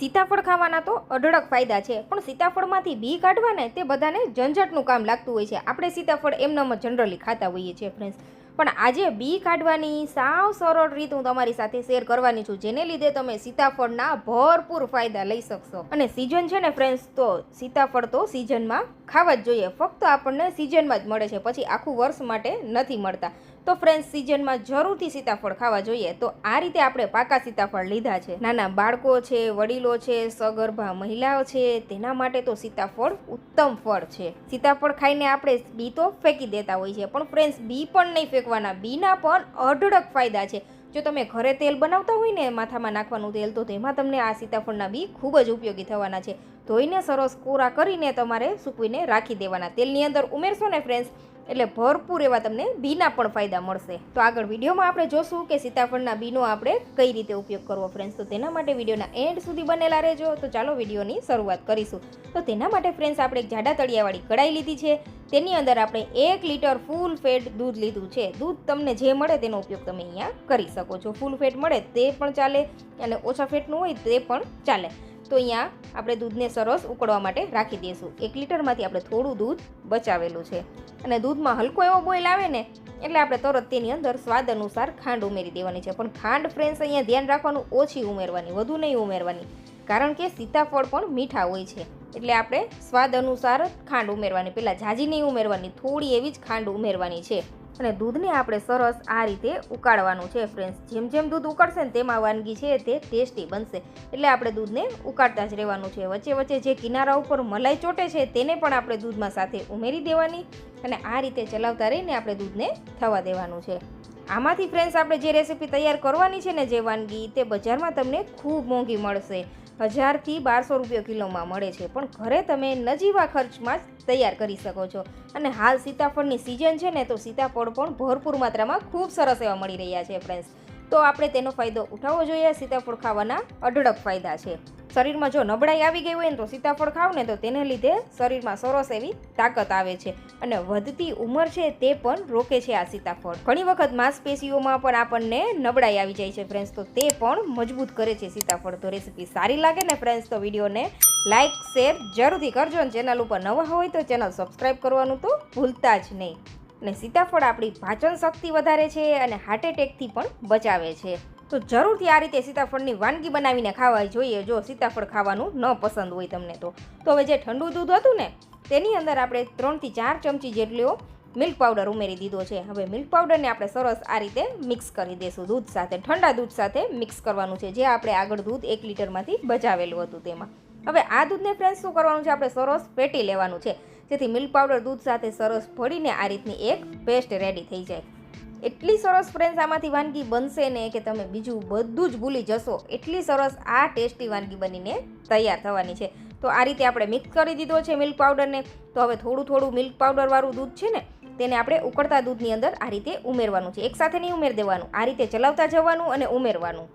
સીતાફળ ખાવાના તો અઢળક ફાયદા છે, પણ સીતાફળમાંથી બી કાઢવાને તે બધાને ઝંઝટનું કામ લાગતું હોય છે. આપણે સીતાફળ એમનેમ જનરલી ખાતા હોઈએ છીએ ફ્રેન્ડ્સ પણ આજે બી કાઢવાની સાવ સરળ રીત હું તમારી સાથે શેર કરવાની છું, જેને લીધે તમે સીતાફળના ભરપૂર ફાયદા લઈ શકશો. અને સિઝન છે ને ફ્રેન્ડ્સ તો સીતાફળ તો સિઝનમાં ખાવા જ જોઈએ. ફક્ત આપણને સિઝનમાં જ મળે છે, પછી આખું વર્ષ માટે નથી મળતા. તો ફ્રેન્ડ્સ સિઝનમાં જરૂરથી સીતાફળ ખાવા જોઈએ. તો આ રીતે આપણે પાકા સીતાફળ લીધા છે. નાના બાળકો છે, વડીલો છે, સગર્ભા મહિલાઓ છે, તેના માટે તો સીતાફળ ઉત્તમ ફળ છે. સીતાફળ ખાઈને આપણે બી તો ફેંકી દેતા હોઈએ છીએ પણ ફ્રેન્ડ્સ બી પણ નહીં ફેંકવાના. બીના પણ અઢળક ફાયદા છે. જો તમે ઘરે તેલ બનાવતા હોય ને, માથામાં નાખવાનું તેલ, તો તેમાં તમને આ સીતાફળના બી ખૂબ જ ઉપયોગી થવાના છે. ધોઈને સરસ કોરા કરીને તમારે સૂકવીને રાખી દેવાના. તેલની અંદર ઉમેરશો ને ફ્રેન્ડ્સ એટલે ભરપૂર એવા તમને બીના પણ ફાયદા મળશે. તો આગળ વિડીયોમાં આપણે જોશું કે સીતાફળના બીનો આપણે કઈ રીતે ઉપયોગ કરવો ફ્રેન્ડ્સ તો તેના માટે વિડીયોના એન્ડ સુધી બનેલા રહેજો. તો ચાલો વિડીયોની શરૂઆત કરીશું. તો તેના માટે ફ્રેન્ડ્સ આપણે એક જાડા તળિયાવાળી કઢાઈ લીધી છે. તેની અંદર આપણે એક લીટર ફૂલ ફેટ દૂધ લીધું છે. દૂધ તમને જે મળે તેનો ઉપયોગ તમે અહીંયા કરી શકો છો. ફૂલ ફેટ મળે તે પણ ચાલે અને ઓછા ફેટનું હોય તે પણ ચાલે. તો અહીંયા આપણે દૂધને સરસ ઉકળવા માટે રાખી દઈશું. એક લીટરમાંથી આપણે થોડું દૂધ બચાવેલું છે. અને દૂધમાં હલકો એવો બોઇલ આવે ને, એટલે આપણે તરત તેની અંદર સ્વાદ અનુસાર ખાંડ ઉમેરી દેવાની છે. પણ ખાંડ ફ્રેન્ડ્સ અહીંયા ધ્યાન રાખવાનું ઓછી ઉમેરવાની, વધુ નહીં ઉમેરવાની. કારણ કે સીતાફળ પણ મીઠા હોય છે. એટલે આપણે સ્વાદ અનુસાર ખાંડ ઉમેરવાની. પહેલાં ઝાજી નહીં ઉમેરવાની, થોડી એવી જ ખાંડ ઉમેરવાની છે. અને દૂધને આપણે સરસ આ રીતે ઉકાળવાનું છે ફ્રેન્ડ્સ જેમ જેમ દૂધ ઉકળશે ને તેમાં વાનગી છે તે ટેસ્ટી બનશે. એટલે આપણે દૂધને ઉકાળતા જ રહેવાનું છે. વચ્ચે વચ્ચે જે કિનારા ઉપર મલાઈ ચોટે છે તેને પણ આપણે દૂધમાં સાથે ઉમેરી દેવાની અને આ રીતે ચલાવતા રહીને આપણે દૂધને થવા દેવાનું છે. આમાંથી ફ્રેન્ડ્સ આપણે જે રેસીપી તૈયાર કરવાની છે ને જે વાનગી, તે બજારમાં તમને ખૂબ મોંઘી મળશે. હજારથી બારસો રૂપિયા કિલોમાં મળે છે. પણ ઘરે તમે નજીવા ખર્ચમાં જ તૈયાર કરી શકો છો. અને હાલ સીતાફળની સિઝન છે ને, તો સીતાફળ પણ ભરપૂર માત્રામાં ખૂબ સરસ એવા મળી રહ્યા છે ફ્રેન્ડ્સ તો આપણે તેનો ફાયદો ઉઠાવવો જોઈએ. સીતાફળ ખાવાના અઢળક ફાયદા છે. શરીરમાં જો નબળાઈ આવી ગઈ હોય ને તો સીતાફળ ખાવ ને તો તેને લીધે શરીરમાં સરસ એવી તાકાત આવે છે. અને વધતી ઉંમર છે તે પણ રોકે છે આ સીતાફળ. ઘણી વખત માંસપેશીઓમાં પણ આપણને નબળાઈ આવી જાય છે ફ્રેન્ડ્સ તો તે પણ મજબૂત કરે છે સીતાફળ. તો રેસીપી સારી લાગે ને ફ્રેન્ડ્સ તો વિડીયોને લાઇક શેર જરૂરથી કરજો. અને ચેનલ ઉપર નવા હોય તો ચેનલ સબસ્ક્રાઈબ કરવાનું તો ભૂલતા જ નહીં. અને સીતાફળ આપણી પાચન શક્તિ વધારે છે અને હાર્ટ એટેકથી પણ બચાવે છે. તો જરૂરથી આ રીતે સીતાફળની વાનગી બનાવીને ખાવા જોઈએ. જો સીતાફળ ખાવાનું ન પસંદ હોય તમને તો. તો હવે જે ઠંડુ દૂધ હતું ને, તેની અંદર આપણે ત્રણથી ચાર ચમચી જેટલો મિલ્ક પાવડર ઉમેરી દીધો છે. હવે મિલ્ક પાવડરને આપણે સરસ આ રીતે મિક્સ કરી દઈશું દૂધ સાથે, ઠંડા દૂધ સાથે મિક્સ કરવાનું છે, જે આપણે આગળ દૂધ એક લીટરમાંથી બચાવેલું હતું તેમાં. હવે આ દૂધને ફ્રેન્ડ શું કરવાનું છે? આપણે સરસ ફેટી લેવાનું છે. જેથી મિલ્ક પાવડર દૂધ સાથે સરસ ભળીને આ રીતની એક પેસ્ટ રેડી થઈ જાય. એટલી સરસ ફ્રેન્ડ્સ આમાંથી વાનગી બનશે ને કે તમે બીજું બધું જ ભૂલી જશો. એટલી સરસ આ ટેસ્ટી વાનગી બનીને તૈયાર થવાની છે. તો આ રીતે આપણે મિક્સ કરી દીધો છે મિલ્ક પાવડરને. તો હવે થોડું થોડું મિલ્ક પાવડરવાળું દૂધ છે ને, તેને આપણે ઉકળતા દૂધની અંદર આ રીતે ઉમેરવાનું છે. એકસાથે નહીં ઉમેર દેવાનું. આ રીતે ચલાવતા જવાનું અને ઉમેરવાનું.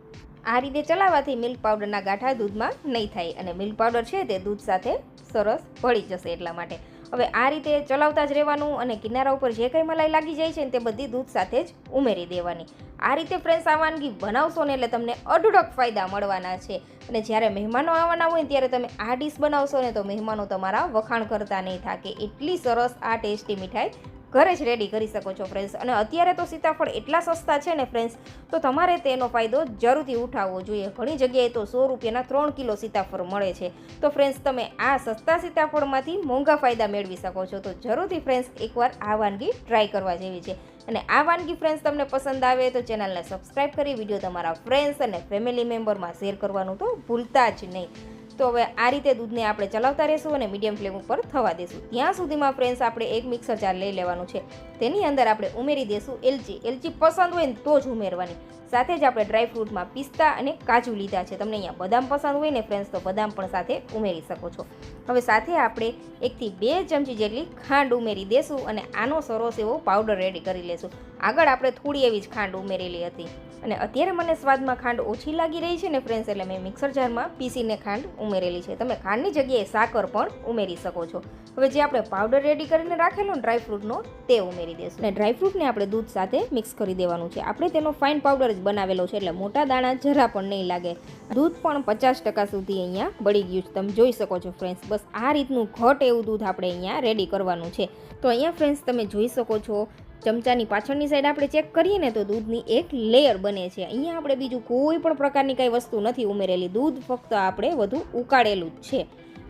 આ રીતે ચલાવવાથી મિલ્ક પાવડરના ગાંઠા દૂધમાં નહીં થાય અને મિલ્ક પાવડર છે તે દૂધ સાથે સરસ ભળી જશે એટલા માટે. હવે આ રીતે ચલાવતા જ રહેવાનું અને કિનારા ઉપર જે કંઈ મલાઈ લાગી જાય છે ને તે બધી દૂધ સાથે જ ઉમેરી દેવાની. આ રીતે ફ્રેન્ડ્સ આ વાનગી બનાવશો ને એટલે તમને અઢળક ફાયદા મળવાના છે. અને જ્યારે મહેમાનો આવવાના હોય ત્યારે તમે આ ડીશ બનાવશો ને તો મહેમાનો તમારા વખાણ કરતા નહીં થાકે. એટલી સરસ આ ટેસ્ટી મીઠાઈ ઘરે જ રેડી કરી શકો છો ફ્રેન્ડ્સ અને અત્યારે તો સીતાફળ એટલા સસ્તા છે ને ફ્રેન્ડ્સ તો તમારે તેનો ફાયદો જરૂરથી ઉઠાવવો જોઈએ. ઘણી જગ્યાએ તો સો રૂપિયાના ત્રણ કિલો સીતાફળ મળે છે. તો ફ્રેન્ડ્સ તમે આ સસ્તા સીતાફળમાંથી મોંઘા ફાયદા મેળવી શકો છો. તો જરૂરથી ફ્રેન્ડ્સ એકવાર આ વાનગી ટ્રાય કરવા જેવી છે. અને આ વાનગી ફ્રેન્ડ્સ તમને પસંદ આવે તો ચેનલને સબસ્ક્રાઈબ કરી વીડિયો તમારા ફ્રેન્ડ્સ અને ફેમિલી મેમ્બરમાં શેર કરવાનું તો ભૂલતા જ નહીં. તો હવે આ રીતે દૂધને આપણે ચલાવતા રહેશું અને મીડિયમ ફ્લેમ ઉપર થવા દેશું. ત્યાં સુધીમાં ફ્રેન્ડ્સ આપણે એક મિક્સર જાર લઈ લેવાનું છે. તેની અંદર આપણે ઉમેરી દઈશું એલચી. એલચી પસંદ હોય ને તો જ ઉમેરવાની. સાથે જ આપણે ડ્રાય ફ્રૂટમાં પિસ્તા અને કાજુ લીધા છે. તમને અહીંયા બદામ પસંદ હોય ને ફ્રેન્ડ્સ તો બદામ પણ સાથે ઉમેરી શકો છો. હવે સાથે આપણે એકથી બે ચમચી જેટલી ખાંડ ઉમેરી દેશું અને આનો સરસ એવો પાવડર રેડી કરી લેશું. આગળ આપણે થોડી એવી જ ખાંડ ઉમેરેલી હતી. અને અત્યારે મને સ્વાદમાં ખાંડ ઓછી લાગી રહી છે ને ફ્રેન્ડ્સ એટલે મેં મિક્સર જારમાં પીસીને ખાંડ ઉમેરેલી છે. તમે ખાંડની જગ્યાએ સાકર પણ ઉમેરી શકો છો. હવે જે આપણે પાવડર રેડી કરીને રાખેલો ડ્રાયફ્રૂટનો તે ઉમેરી દઈશું. અને ડ્રાયફ્રૂટને આપણે દૂધ સાથે મિક્સ કરી દેવાનું છે. આપણે તેનો ફાઇન પાવડર જ બનાવેલો છે, એટલે મોટા દાણા જરા પણ નહીં લાગે. દૂધ પણ પચાસ ટકા સુધી અહીંયા બળી ગયું છે. તમે જોઈ શકો છો ફ્રેન્ડ્સ બસ આ રીતનું ઘટ એવું દૂધ આપણે અહીંયા રેડી કરવાનું છે. તો અહીંયા ફ્રેન્ડ્સ તમે જોઈ શકો છો ચમચાની પાછળની સાઈડ આપણે ચેક કરીએ ને તો દૂધની એક લેયર બને છે. અહીંયા આપણે બીજું કોઈ પણ પ્રકારની કાંઈ વસ્તુ નથી ઉમેરેલી. દૂધ ફક્ત આપણે વધુ ઉકાળેલું જ છે.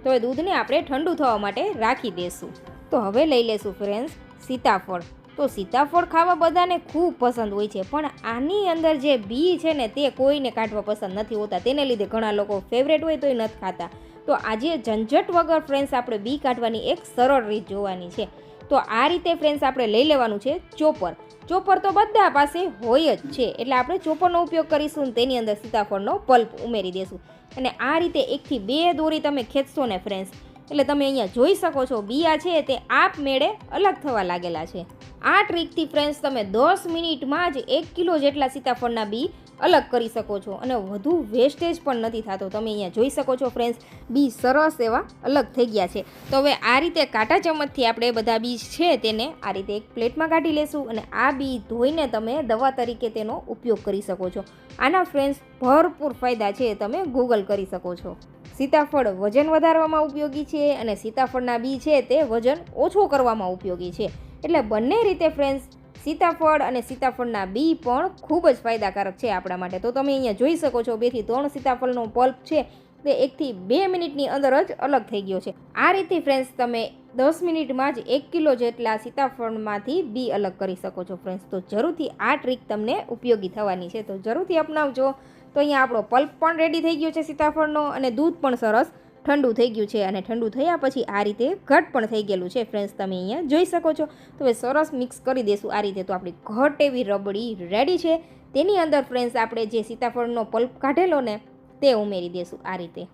તો એ દૂધને આપણે ઠંડુ થવા માટે રાખી દઈશું તો હવે લઈ લેશું ફ્રેન્ડ્સ સીતાફળ. તો સીતાફળ ખાવા બધાને ખૂબ પસંદ હોય છે, પણ આની અંદર જે બી છે ને તે કોઈને કાઢવા પસંદ નથી હોતા. તેને લીધે ઘણા લોકો ફેવરેટ હોય તોય નથી ખાતા. તો આજે ઝંઝટ વગર ફ્રેન્ડ્સ આપણે બી કાઢવાની એક સરળ રીત જોવાની છે. તો આ રીતે ફ્રેન્ડ્સ આપણે લઈ લેવાનું છે ચોપર. ચોપર તો બધા પાસે હોય જ છે. એટલે આપણે ચોપરનો ઉપયોગ કરીશું તેની અંદર સીતાફળનો પલ્પ ઉમેરી દેશું. અને આ રીતે એકથી બે દોરી તમે ખેંચશો ને ફ્રેન્ડ્સ એટલે તમે અહીંયા જોઈ શકો છો બિયા છે તે આપમેળે અલગ થવા લાગેલા છે. આ ટ્રીકથી ફ્રેન્ડ્સ તમે દસ મિનિટમાં જ એક કિલો જેટલા સીતાફળના બી અલગ કરી શકો છો અને વધુ વેસ્ટેજ પણ નથી થતો. તમે અહીંયા જોઈ શકો છો ફ્રેન્ડ્સ બી સરસ એવા અલગ થઈ ગયા છે. તો હવે આ રીતે કાંટા ચમચથી આપણે બધા બીજ છે તેને આ રીતે એક પ્લેટમાં કાઢી લેશું અને આ બી ધોઈને તમે દવા તરીકે તેનો ઉપયોગ કરી શકો છો. આના ફ્રેન્ડ્સ ભરપૂર ફાયદા છે તમે ગૂગલ કરી શકો છો. સીતાફળ વજન વધારવામાં ઉપયોગી છે અને સીતાફળના બી છે તે વજન ઓછો કરવામાં ઉપયોગી છે. એટલે બંને રીતે ફ્રેન્ડ્સ સીતાફળ અને સીતાફળના બી પણ ખૂબ જ ફાયદાકારક છે આપણા માટે. તો તમે અહીંયા જોઈ શકો છો બેથી ત્રણ સીતાફળનો પલ્પ છે તે એકથી બે મિનિટની અંદર જ અલગ થઈ ગયો છે. આ રીતે ફ્રેન્ડ્સ તમે દસ મિનિટમાં જ એક કિલો જેટલા સીતાફળમાંથી બી અલગ કરી શકો છો ફ્રેન્ડ્સ તો જરૂરથી આ ટ્રીક તમને ઉપયોગી થવાની છે. તો જરૂરથી અપનાવજો. તો અહીંયા આપણો પલ્પ પણ રેડી થઈ ગયો છે સીતાફળનો અને દૂધ પણ સરસ ઠંડુ થઈ ગયું છે અને ઠંડુ થયા પછી આ રીતે ઘટ પણ થઈ ગયેલું છે. ફ્રેન્ડ્સ, તમે અહીંયા જોઈ શકો છો. તો હવે સરસ મિક્સ કરી દેશું આ રીતે. તો આપણી ઘટ એવી રબડી રેડી છે. તેની અંદર ફ્રેન્ડ્સ, આપણે જે સીતાફળનો પલ્પ કાઢેલો ને તે ઉમેરી દેશું આ રીતે.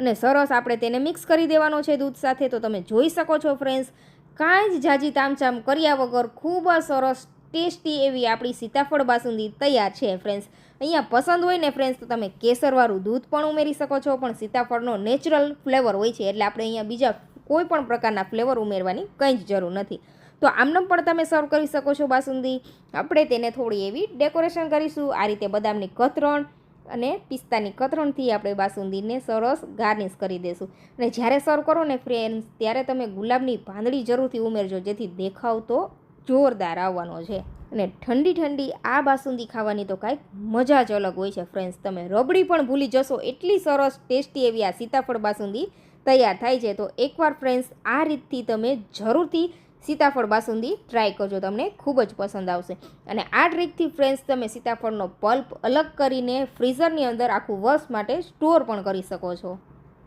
અને સરસ આપણે તેને મિક્સ કરી દેવાનો છે દૂધ સાથે. તો તમે જોઈ શકો છો ફ્રેન્ડ્સ, કાંઈ જ જાજી તામચામ કર્યા વગર ખૂબ જ સરસ ટેસ્ટી એવી આપણી સીતાફળ બાસુંદી તૈયાર છે ફ્રેન્ડ્સ અહીંયા પસંદ હોય ને ફ્રેન્ડ્સ તો તમે કેસરવાળું દૂધ પણ ઉમેરી શકો છો, પણ સીતાફળનો નેચરલ ફ્લેવર હોય છે, એટલે આપણે અહીંયા બીજા કોઈ પણ પ્રકારના ફ્લેવર ઉમેરવાની કંઈ જ જરૂર નથી. તો આમનામ પણ તમે સર્વ કરી શકો છો બાસુંદી. આપણે તેને થોડી એવી ડેકોરેશન કરીશું. આ રીતે બદામની કતરણ અને પિસ્તાની કતરણથી આપણે બાસુંદીને સરસ ગાર્નિશ કરી દઈશું અને જ્યારે સર્વ કરો ને ફ્રેન્ડ્સ ત્યારે તમે ગુલાબની પાંદડી જરૂરથી ઉમેરજો, જેથી દેખાવ તો જોરદાર આવવાનો છે. અને ઠંડી ઠંડી આ બાસુંદી ખાવાની તો કાંઈક મજા જ અલગ હોય છે ફ્રેન્ડ્સ તમે રબડી પણ ભૂલી જશો, એટલી સરસ ટેસ્ટી એવી આ સીતાફળ બાસુંદી તૈયાર થાય છે. તો એકવાર ફ્રેન્ડ્સ આ રીતથી તમે જરૂરથી સીતાફળ બાસુંદી ટ્રાય કરજો, તમને ખૂબ જ પસંદ આવશે. અને આ ટ્રીકથી ફ્રેન્ડ્સ તમે સીતાફળનો પલ્પ અલગ કરીને ફ્રીઝરની અંદર આખું વર્ષ માટે સ્ટોર પણ કરી શકો છો.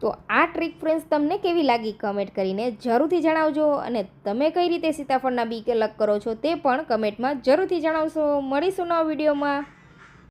તો આ ટ્રીક ફ્રેન્ડ્સ તમને કેવી લાગી કમેન્ટ કરીને જરૂરથી જણાવજો અને તમે કઈ રીતે સીતાફળના બી અલગ કરો છો તે પણ કમેન્ટમાં જરૂરથી જણાવશો. મળીશું નવા વિડીયોમાં.